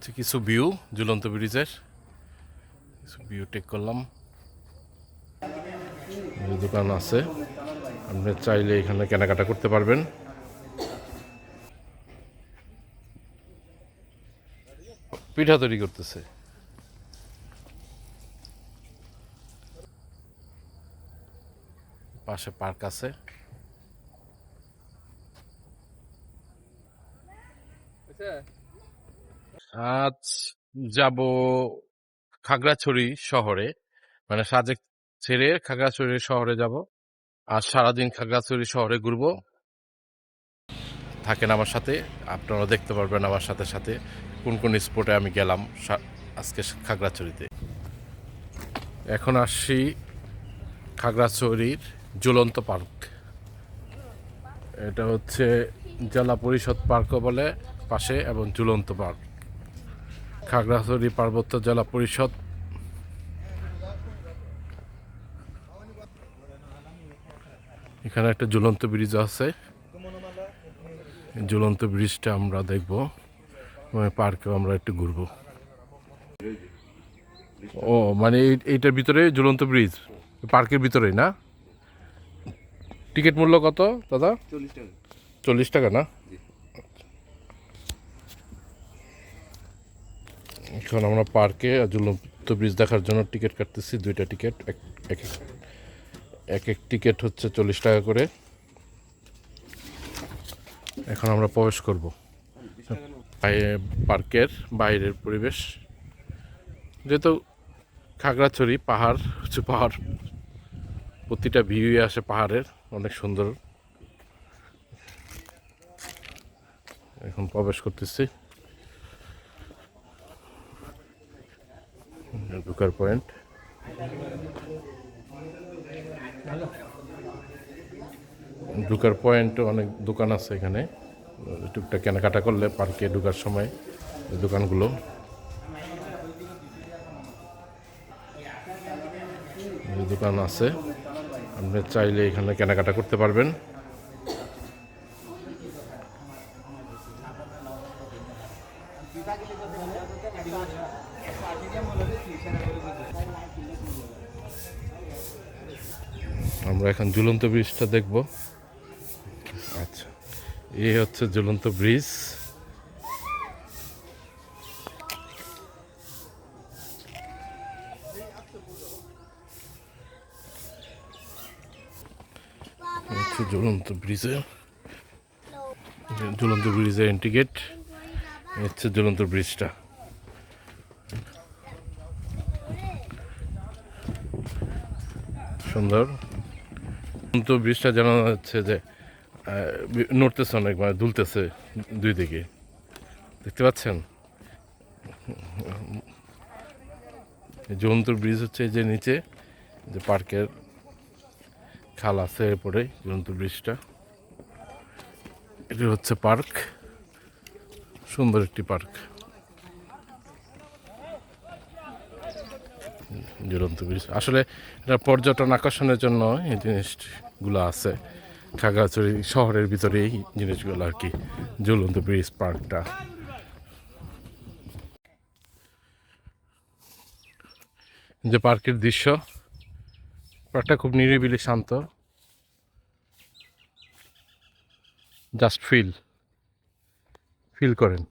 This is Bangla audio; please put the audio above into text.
হচ্ছে কিছু ভিউ ঝুলন্ত ব্রিজের? কিছু ভিউ টেক করলাম। দোকান আছে। আপনি চাইলে এখানে কেনাকাটা করতে পারবেন। পিঠা তৈরি করতেছে। পাশে পার্ক আছে। আজ যাব খাগড়াছড়ি শহরে। মানে সাজেক ছেড়ে খাগড়াছড়ি শহরে যাব আর সারাদিন খাগড়াছড়ি শহরে ঘুরবো। থাকেন আমার সাথে আপনারা দেখতে পারবেন আমার সাথে সাথে কোন কোন স্পটে আমি গেলাম আজকে খাগড়াছড়িতে। এখন আসছি খাগড়াছড়ির ঝুলন্ত পার্ক। এটা হচ্ছে জেলা পরিষদ পার্কও বলে পাশে এবং ঝুলন্ত পার্ক। খাগড়াছড়ি পার্বত্য জেলা পরিষদ। এখানে একটা ঝুলন্ত ব্রিজ আছে। ঝুলন্ত ব্রিজটা আমরা দেখব পার্কেও আমরা একটু ঘুরবো। ও মানে এই- এইটার ভিতরে ঝুলন্ত ব্রিজ? পার্কের ভিতরেই না? টিকিট মূল্য কত দাদা? চল্লিশ টাকা না? এখন আমরা পার্কে ঝুলন্ত ব্রিজ দেখার জন্য টিকিট কাটতেছি, দুইটা টিকিট। এক এক, এক- এক টিকিট হচ্ছে চল্লিশ টাকা করে। এখন আমরা প্রবেশ করব। পার্কের বাইরের পরিবেশ। যেহেতু খাগড়াছড়ি, পাহাড় হচ্ছে পাহাড়, প্রতিটা ভিউই আসে পাহাড়ের, অনেক সুন্দর। এখন প্রবেশ করতেছি। ঢুকার পয়েন্ট। ঢুকার পয়েন্ট অনেক দোকান আছে এখানে। টুকটাক কেনাকাটা করলে পার্কে ঢুকার সময় দোকানগুলো। দোকান আছে। আপনি চাইলে এখানে কেনাকাটা করতে পারবেন। আমরা এখন ঝুলন্ত ব্রিজটা দেখব। আচ্ছা এই হচ্ছে ঝুলন্ত ব্রিজ হচ্ছে ঝুলন্ত ব্রিজে ঝুলন্ত ব্রিজের এন্ট্রি গেট এই হচ্ছে ঝুলন্ত ব্রিজটা সুন্দর। তো ব্রিজটা জানা যাচ্ছে যে নড়তেছে অনেক মানে দুলতেছে দুই দিকে। দেখতে পাচ্ছেন? ঝুলন্ত ব্রিজ হচ্ছে যে নিচে, যে পার্কের খাল আছে এরপরে ঝুলন্ত ব্রিজটা। এটা হচ্ছে পার্ক, সুন্দর একটি পার্ক। ঝুলন্ত ব্রিজ আসলে এটা পর্যটন আকর্ষণের জন্য এই জিনিসগুলো আছে। খাগড়াছড়ি শহরের ভিতরে এই জিনিসগুলো আর কি, ঝুলন্ত ব্রিজ পার্কটা। যে পার্কের দৃশ্য, পার্কটা খুব নিরিবিলি শান্ত। জাস্ট ফিল ফিল করেন।